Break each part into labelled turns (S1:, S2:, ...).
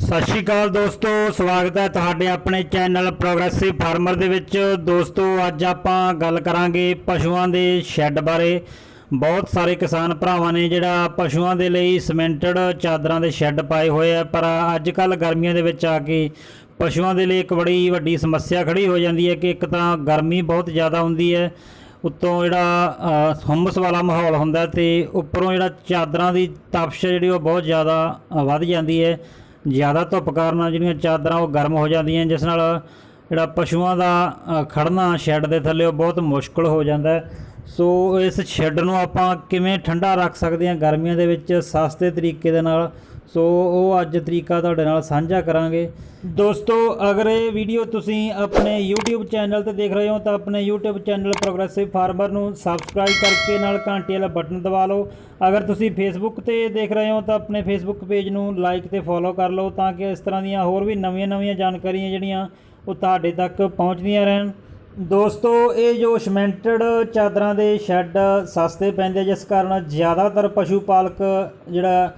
S1: ਸਤਿ ਸ਼੍ਰੀ ਅਕਾਲ ਦੋਸਤੋ ਸਵਾਗਤ ਹੈ ਤੁਹਾਡੇ ਆਪਣੇ ਚੈਨਲ ਪ੍ਰੋਗਰੈਸਿਵ ਫਾਰਮਰ ਦੇ ਵਿੱਚ। ਦੋਸਤੋ ਅੱਜ ਆਪਾਂ ਗੱਲ ਕਰਾਂਗੇ ਪਸ਼ੂਆਂ ਦੇ ਸ਼ੈੱਡ ਬਾਰੇ। ਬਹੁਤ ਸਾਰੇ ਕਿਸਾਨ ਭਰਾਵਾਂ ਨੇ ਜਿਹੜਾ ਪਸ਼ੂਆਂ ਦੇ ਲਈ ਸਿਮੈਂਟਡ ਚਾਦਰਾਂ ਦੇ ਸ਼ੈੱਡ ਪਾਏ ਹੋਏ ਆ ਪਰ ਅੱਜ ਕੱਲ ਗਰਮੀਆਂ ਦੇ ਵਿੱਚ ਆ ਕੇ ਪਸ਼ੂਆਂ ਦੇ ਲਈ ਇੱਕ ਬੜੀ ਵੱਡੀ ਸਮੱਸਿਆ ਖੜੀ ਹੋ ਜਾਂਦੀ ਹੈ ਕਿ ਇੱਕ ਤਾਂ ਗਰਮੀ ਬਹੁਤ ਜ਼ਿਆਦਾ ਹੁੰਦੀ ਹੈ ਉੱਤੋਂ ਜਿਹੜਾ ਅ, ਹੁੰਮਸ ਵਾਲਾ ਮਾਹੌਲ ਹੁੰਦਾ ਤੇ ਉੱਪਰੋਂ ਜਿਹੜਾ ਚਾਦਰਾਂ ਦੀ ਤਪਸ਼ ਜਿਹੜੀ ਉਹ ਬਹੁਤ ਜ਼ਿਆਦਾ ਵੱਧ ਜਾਂਦੀ ਹੈ। ਜ਼ਿਆਦਾ ਧੁੱਪ ਕਾਰਨ ਜਿਹੜੀਆਂ ਚਾਦਰਾਂ ਉਹ ਗਰਮ ਹੋ ਜਾਂਦੀਆਂ ਜਿਸ ਨਾਲ ਜਿਹੜਾ ਪਸ਼ੂਆਂ ਦਾ ਅ, ਖੜਨਾ ਸ਼ੈੱਡ ਦੇ ਥੱਲੇ ਉਹ ਬਹੁਤ ਮੁਸ਼ਕਲ ਹੋ ਜਾਂਦਾ ਸੋ ਇਸ ਸ਼ੈੱਡ ਨੂੰ ਆਪਾਂ ਕਿਵੇਂ ਠੰਡਾ ਰੱਖ ਸਕਦੇ ਹਾਂ ਗਰਮੀਆਂ ਦੇ ਵਿੱਚ ਸਸਤੇ ਤਰੀਕੇ ਦੇ ਨਾਲ? ਸੋ ਉਹ ਅੱਜ ਤਰੀਕਾ ਤੁਹਾਡੇ ਨਾਲ ਸਾਂਝਾ ਕਰਾਂਗੇ। ਦੋਸਤੋ, ਅਗਰ ਇਹ ਵੀਡੀਓ ਤੁਸੀਂ ਆਪਣੇ YouTube ਚੈਨਲ ਤੇ ਦੇਖ ਰਹੇ ਹੋ, ਤਾਂ ਆਪਣੇ YouTube ਚੈਨਲ ਪ੍ਰੋਗਰੈਸਿਵ ਫਾਰਮਰ ਨੂੰ ਸਬਸਕ੍ਰਾਈਬ ਕਰਕੇ ਨਾਲ ਘੰਟੀ ਵਾਲਾ ਬਟਨ ਦਬਾ ਲਓ। ਅਗਰ ਤੁਸੀਂ Facebook ਤੇ ਦੇਖ ਰਹੇ ਹੋ, ਤਾਂ ਆਪਣੇ Facebook ਪੇਜ ਨੂੰ ਲਾਈਕ ਤੇ ਫੋਲੋ ਕਰ ਲਓ, ਤਾਂ ਕਿ ਇਸ ਤਰ੍ਹਾਂ ਦੀਆਂ ਹੋਰ ਵੀ ਨਵੀਆਂ-ਨਵੀਆਂ ਜਾਣਕਾਰੀਆਂ ਜਿਹੜੀਆਂ ਉਹ ਤੁਹਾਡੇ ਤੱਕ ਪਹੁੰਚਦੀਆਂ ਰਹਿਣ। ਦੋਸਤੋ, ਇਹ ਜੋ ਸਿਮੈਂਟਡ ਚਾਦਰਾਂ ਦੇ ਸ਼ੈੱਡ ਸਸਤੇ ਪੈਂਦੇ ਜਿਸ ਕਾਰਨ ਜ਼ਿਆਦਾਤਰ ਪਸ਼ੂ ਪਾਲਕ ਜਿਹੜਾ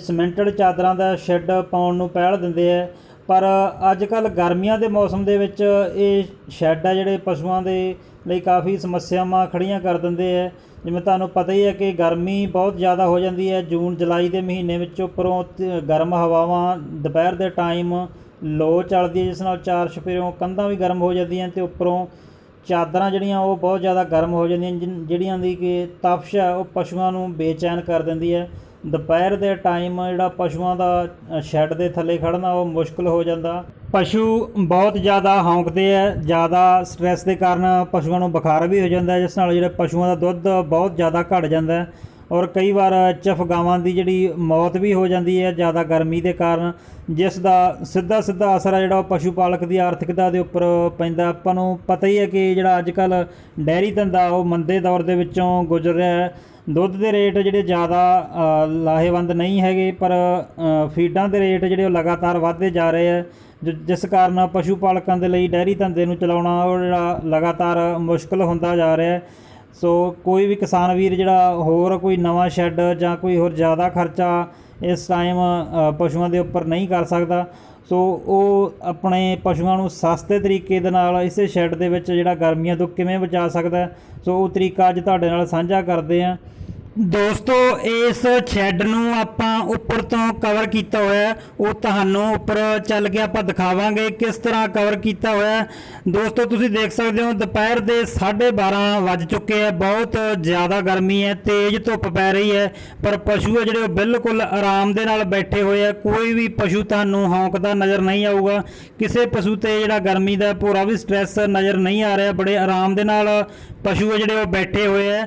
S1: ਸਿਮੈਂਟਡ ਚਾਦਰਾਂ ਦਾ ਸ਼ੈੱਡ ਪਾਉਣ ਨੂੰ ਪਹਿਲ ਦਿੰਦੇ ਆ। ਪਰ ਅੱਜ ਕੱਲ ਗਰਮੀਆਂ ਦੇ ਮੌਸਮ ਦੇ ਵਿੱਚ ਇਹ ਸ਼ੈੱਡ ਆ ਜਿਹੜੇ ਪਸ਼ੂਆਂ ਦੇ ਲਈ ਕਾਫੀ ਸਮੱਸਿਆਵਾਂ ਖੜੀਆਂ ਕਰ ਦਿੰਦੇ ਆ। ਜਿਵੇਂ ਤੁਹਾਨੂੰ ਪਤਾ ਹੀ ਹੈ ਕਿ ਗਰਮੀ ਬਹੁਤ ਜ਼ਿਆਦਾ ਹੋ ਜਾਂਦੀ ਹੈ ਜੂਨ, ਜੁਲਾਈ ਦੇ ਮਹੀਨੇ ਵਿੱਚ ਉੱਪਰੋਂ ਗਰਮ ਹਵਾਵਾਂ ਦੁਪਹਿਰ ਦੇ ਟਾਈਮ ਲੋ ਚੱਲਦੀ ਹੈ ਜਿਸ ਨਾਲ ਚਾਰ ਛਪੇਰੋਂ ਕੰਧਾਂ ਵੀ ਗਰਮ ਹੋ ਜਾਂਦੀਆਂ ਤੇ ਉੱਪਰੋਂ ਚਾਦਰਾਂ ਜਿਹੜੀਆਂ ਉਹ ਬਹੁਤ ਜ਼ਿਆਦਾ ਗਰਮ ਹੋ ਜਾਂਦੀਆਂ, ਜਿਨ- ਜਿਹੜੀਆਂ ਦੀ ਕਿ ਤਪਸ਼ ਹੈ ਉਹ ਪਸ਼ੂਆਂ ਨੂੰ ਬੇਚੈਨ ਕਰ ਦਿੰਦੀ ਹੈ ਦੁਪਹਿਰ ਦੇ ਟਾਈਮ ਜਿਹੜਾ ਪਸ਼ੂਆਂ ਦਾ ਸ਼ੈੱਡ ਦੇ ਥੱਲੇ ਖੜਨਾ ਉਹ ਮੁਸ਼ਕਲ ਹੋ ਜਾਂਦਾ। ਪਸ਼ੂ ਬਹੁਤ ਜ਼ਿਆਦਾ ਹੌਂਕਦੇ ਆ, ਜ਼ਿਆਦਾ ਸਟ੍ਰੈਸ ਦੇ ਕਾਰਨ ਪਸ਼ੂਆਂ ਨੂੰ ਬੁਖਾਰ ਵੀ ਹੋ ਜਾਂਦਾ, ਜਿਸ ਨਾਲ ਜਿਹੜੇ ਪਸ਼ੂਆਂ ਦਾ ਦੁੱਧ ਬਹੁਤ ਜ਼ਿਆਦਾ ਘਟ ਜਾਂਦਾ। ਔਰ ਕਈ ਵਾਰ ਚਫਗਾਵਾਂ ਦੀ ਜਿਹੜੀ ਮੌਤ ਵੀ ਹੋ ਜਾਂਦੀ ਹੈ, ਜ਼ਿਆਦਾ ਗਰਮੀ ਦੇ ਕਾਰਨ, ਜਿਸ ਦਾ ਸਿੱਧਾ ਸਿੱਧਾ ਅਸਰ ਹੈ ਜਿਹੜਾ ਉਹ ਪਸ਼ੂ ਪਾਲਕ ਦੀ ਆਰਥਿਕਤਾ ਦੇ ਉੱਪਰ ਪੈਂਦਾ। ਆਪਾਂ ਨੂੰ ਪਤਾ ਹੀ ਹੈ ਕਿ ਜਿਹੜਾ ਅੱਜ ਕੱਲ ਡੈਰੀ ਧੰਦਾ ਉਹ ਮੰਦੇ ਦੌਰ ਦੇ ਵਿੱਚੋਂ ਗੁਜ਼ਰ ਰਿਹਾ ਹੈ। ਦੁੱਧ ਦੇ ਰੇਟ ਜਿਹੜੇ ਜ਼ਿਆਦਾ ਲਾਹੇਵੰਦ ਨਹੀਂ ਹੈਗੇ, ਪਰ ਫੀਡਾਂ ਦੇ ਰੇਟ ਜਿਹੜੇ ਉਹ ਲਗਾਤਾਰ ਵਧਦੇ ਜਾ ਰਹੇ ਹੈ। ਜਿ- ਜਿਸ ਕਾਰਨ ਪਸ਼ੂ ਪਾਲਕਾਂ ਦੇ ਲਈ ਡੈਰੀ ਧੰਦੇ ਨੂੰ ਚਲਾਉਣਾ ਉਹ ਜਿਹੜਾ ਲਗਾਤਾਰ ਮੁਸ਼ਕਲ ਹੁੰਦਾ ਜਾ ਰਿਹਾ ਹੈ। ਸੋ ਕੋਈ ਵੀ ਕਿਸਾਨ ਵੀਰ ਜਿਹੜਾ ਹੋਰ ਕੋਈ ਨਵਾਂ ਸ਼ੈੱਡ ਜਾਂ ਕੋਈ ਹੋਰ ਜ਼ਿਆਦਾ ਖਰਚਾ ਇਸ ਟਾਈਮ ਪਸ਼ੂਆਂ ਦੇ ਉੱਪਰ ਨਹੀਂ ਕਰ ਸਕਦਾ। ਸੋ ਉਹ ਆਪਣੇ ਪਸ਼ੂਆਂ ਨੂੰ ਸਸਤੇ ਤਰੀਕੇ ਦੇ ਨਾਲ ਇਸੇ ਸ਼ੈੱਡ ਦੇ ਵਿੱਚ ਜਿਹੜਾ ਗਰਮੀਆਂ ਤੋਂ ਕਿਵੇਂ ਬਚਾ ਸਕਦਾ ਸੋ ਉਹ ਤਰੀਕਾ ਅੱਜ ਤੁਹਾਡੇ ਨਾਲ ਸਾਂਝਾ ਕਰਦੇ ਹਾਂ। ਦੋਸਤੋ, ਇਸ ਸ਼ੈੱਡ ਨੂੰ ਆਪਾਂ ਉੱਪਰ ਤੋਂ ਕਵਰ ਕੀਤਾ ਹੋਇਆ ਉਹ ਤੁਹਾਨੂੰ ਉੱਪਰ ਚੱਲ ਕੇ ਆਪਾਂ ਦਿਖਾਵਾਂਗੇ ਕਿਸ ਤਰ੍ਹਾਂ ਕਵਰ ਕੀਤਾ ਹੋਇਆ ਦੋਸਤੋ, ਤੁਸੀਂ ਦੇਖ ਸਕਦੇ ਹੋ, ਦੁਪਹਿਰ ਦੇ 12:30 ਵੱਜ ਚੁੱਕੇ ਆ ਬਹੁਤ ਜ਼ਿਆਦਾ ਗਰਮੀ ਹੈ, ਤੇਜ਼ ਧੁੱਪ ਪੈ ਰਹੀ ਹੈ। ਪਰ ਪਸ਼ੂ ਆ ਜਿਹੜੇ, ਉਹ ਬਿਲਕੁਲ ਆਰਾਮ ਦੇ ਨਾਲ ਬੈਠੇ ਹੋਏ ਆ ਕੋਈ ਵੀ ਪਸ਼ੂ ਤੁਹਾਨੂੰ ਹੌਂਕਦਾ ਨਜ਼ਰ ਨਹੀਂ ਆਊਗਾ। ਕਿਸੇ ਪਸ਼ੂ ਤੇ ਜਿਹੜਾ ਗਰਮੀ ਦਾ ਪੂਰਾ ਵੀ ਸਟ੍ਰੈਸ ਨਜ਼ਰ ਨਹੀਂ ਆ ਰਿਹਾ। ਬੜੇ ਆਰਾਮ ਦੇ ਨਾਲ ਪਸ਼ੂ ਆ ਜਿਹੜੇ, ਉਹ ਬੈਠੇ ਹੋਏ ਆ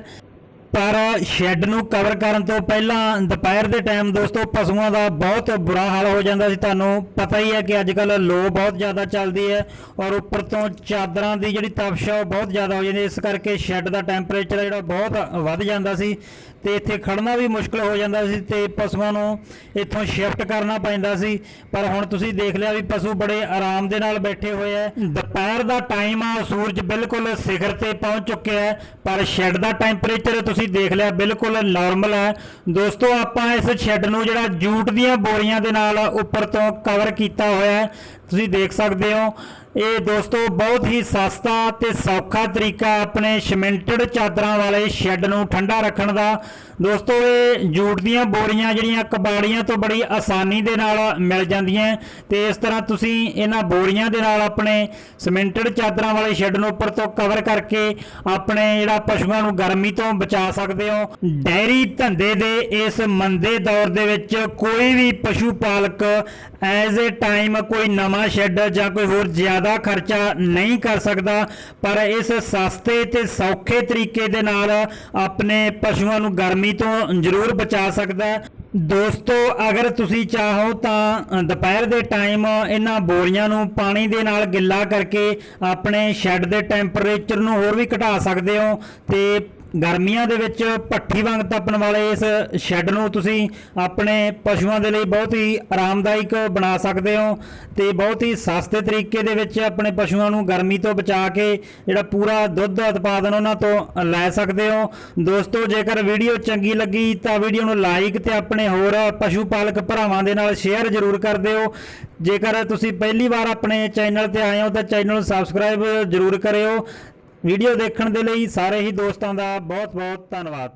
S1: ਪਰ ਸ਼ੈੱਡ ਨੂੰ ਕਵਰ ਕਰਨ ਤੋਂ ਪਹਿਲਾਂ ਦੁਪਹਿਰ ਦੇ ਟਾਈਮ ਦੋਸਤੋ, ਪਸ਼ੂਆਂ ਦਾ ਬਹੁਤ ਬੁਰਾ ਹਾਲ ਹੋ ਜਾਂਦਾ ਸੀ। ਤੁਹਾਨੂੰ ਪਤਾ ਹੀ ਹੈ ਕਿ ਅੱਜ ਕੱਲ ਲੋ ਬਹੁਤ ਜ਼ਿਆਦਾ ਚੱਲਦੀ ਹੈ ਔਰ ਉੱਪਰ ਤੋਂ ਚਾਦਰਾਂ ਦੀ ਜਿਹੜੀ ਤਪਸ਼ ਆ, ਉਹ ਬਹੁਤ ਜ਼ਿਆਦਾ ਹੋ ਜਾਂਦੀ ਇਸ ਕਰਕੇ ਸ਼ੈੱਡ ਦਾ ਟੈਂਪਰੇਚਰ ਜਿਹੜਾ ਬਹੁਤ ਵੱਧ ਜਾਂਦਾ ਸੀ ਤੇ ਇੱਥੇ ਖੜਨਾ ਵੀ ਮੁਸ਼ਕਲ ਹੋ ਜਾਂਦਾ ਸੀ ਤੇ ਪਸ਼ੂਆਂ ਨੂੰ ਇੱਥੋਂ ਸ਼ਿਫਟ ਕਰਨਾ ਪੈਂਦਾ ਸੀ। ਪਰ ਹੁਣ ਤੁਸੀਂ ਦੇਖ ਲਿਆ ਵੀ ਪਸ਼ੂ ਬੜੇ ਆਰਾਮ ਦੇ ਨਾਲ ਬੈਠੇ ਹੋਏ ਆ। ਦੁਪਹਿਰ ਦਾ ਟਾਈਮ ਆ, ਸੂਰਜ ਬਿਲਕੁਲ ਸਿਖਰ ਤੇ ਪਹੁੰਚ ਚੁੱਕਿਆ ਹੈ, ਪਰ ਸ਼ੈੱਡ ਦਾ ਟੈਂਪਰੇਚਰ ਤੁਸੀਂ ਦੇਖ ਲਿਆ, ਬਿਲਕੁਲ ਨਾਰਮਲ ਹੈ। ਦੋਸਤੋ, ਆਪਾਂ ਇਸ ਸ਼ੈੱਡ ਨੂੰ ਜਿਹੜਾ ਜੂਟ ਦੀਆਂ ਬੋਰੀਆਂ ਦੇ ਨਾਲ ਉੱਪਰ ਤੋਂ ਕਵਰ ਕੀਤਾ ਹੋਇਆ ਹੈ। ਤੁਸੀਂ ਦੇਖ ਸਕਦੇ ਹੋ। ਇਹ ਦੋਸਤੋ ਬਹੁਤ ਹੀ ਸਸਤਾ ਤੇ ਸੌਖਾ ਤਰੀਕਾ ਆਪਣੇ ਸਿਮੈਂਟਡ ਚਾਦਰਾਂ ਵਾਲੇ ਸ਼ੈੱਡ ਨੂੰ ਠੰਡਾ ਰੱਖਣ ਦਾ। ਦੋਸਤੋ ਇਹ ਜੂਟ ਦੀਆਂ ਬੋਰੀਆਂ ਜਿਹੜੀਆਂ ਕਬਾੜੀਆਂ ਤੋਂ ਬੜੀ ਆਸਾਨੀ ਦੇ ਨਾਲ ਮਿਲ ਜਾਂਦੀਆਂ ਤੇ ਇਸ ਤਰ੍ਹਾਂ ਤੁਸੀਂ ਇਹਨਾਂ ਬੋਰੀਆਂ ਦੇ ਨਾਲ ਆਪਣੇ ਸਿਮੈਂਟਡ ਚਾਦਰਾਂ ਵਾਲੇ ਸ਼ੈੱਡ ਨੂੰ ਉੱਪਰ ਤੋਂ ਕਵਰ ਕਰਕੇ ਆਪਣੇ ਜਿਹੜਾ ਪਸ਼ੂਆਂ ਨੂੰ ਗਰਮੀ ਤੋਂ ਬਚਾ ਸਕਦੇ ਹੋ। ਡੈਰੀ ਧੰਦੇ ਦੇ ਇਸ ਮੰਦੇ ਦੌਰ ਦੇ ਵਿੱਚ ਕੋਈ ਵੀ ਪਸ਼ੂ ਪਾਲਕ ਐਜ਼ ਅ ਟਾਈਮ ਕੋਈ ਨਵਾਂ ਸ਼ੈੱਡ ਜਾਂ ਕੋਈ ਹੋਰ ਜ਼ਿਆਦਾ ਖਰਚਾ ਨਹੀਂ ਕਰ ਸਕਦਾ, ਪਰ ਇਸ ਸਸਤੇ ਤੇ ਸੌਖੇ ਤਰੀਕੇ ਦੇ ਨਾਲ ਆਪਣੇ ਪਸ਼ੂਆਂ ਨੂੰ ਗਰਮੀ ਤੋਂ ਜ਼ਰੂਰ ਬਚਾ ਸਕਦਾ। ਦੋਸਤੋ, ਅਗਰ ਤੁਸੀਂ ਚਾਹੋ ਤਾਂ ਦੁਪਹਿਰ ਦੇ ਟਾਈਮ ਇਹਨਾਂ ਬੋਰੀਆਂ ਨੂੰ ਪਾਣੀ ਦੇ ਨਾਲ ਗਿੱਲਾ ਕਰਕੇ ਆਪਣੇ ਸ਼ੈੱਡ ਦੇ ਟੈਂਪਰੇਚਰ ਨੂੰ ਹੋਰ ਵੀ ਘਟਾ ਸਕਦੇ ਹੋ ਤੇ ਗਰਮੀਆਂ ਦੇ ਵਿੱਚ ਭੱਠੀ ਵਾਂਗ ਤਪਣ ਵਾਲੇ ਇਸ ਸ਼ੈੱਡ ਨੂੰ ਤੁਸੀਂ ਆਪਣੇ ਪਸ਼ੂਆਂ ਦੇ ਲਈ ਬਹੁਤ ਹੀ ਆਰਾਮਦਾਇਕ ਬਣਾ ਸਕਦੇ ਹੋ ਤੇ ਬਹੁਤ ਹੀ ਸਸਤੇ ਤਰੀਕੇ ਦੇ ਵਿੱਚ ਆਪਣੇ ਪਸ਼ੂਆਂ ਨੂੰ ਗਰਮੀ ਤੋਂ ਬਚਾ ਕੇ ਜਿਹੜਾ ਪੂਰਾ ਦੁੱਧ ਉਤਪਾਦਨ ਉਹਨਾਂ ਤੋਂ ਲੈ ਸਕਦੇ ਹੋ। ਦੋਸਤੋ, ਜੇਕਰ ਵੀਡੀਓ ਚੰਗੀ ਲੱਗੀ ਤਾਂ ਵੀਡੀਓ ਨੂੰ ਲਾਈਕ ਤੇ ਆਪਣੇ ਹੋਰ ਪਸ਼ੂ ਪਾਲਕ ਭਰਾਵਾਂ ਦੇ ਨਾਲ ਸ਼ੇਅਰ ਜ਼ਰੂਰ ਕਰ ਦਿਓ। ਜੇਕਰ ਤੁਸੀਂ ਪਹਿਲੀ ਵਾਰ ਆਪਣੇ ਚੈਨਲ ਤੇ ਆਏ ਹੋ ਤਾਂ ਚੈਨਲ ਨੂੰ ਸਬਸਕ੍ਰਾਈਬ ਜ਼ਰੂਰ ਕਰਿਓ ਵੀਡੀਓ ਦੇਖਣ ਦੇ ਲਈ ਸਾਰੇ ਹੀ ਦੋਸਤਾਂ ਦਾ ਬਹੁਤ ਬਹੁਤ ਧੰਨਵਾਦ।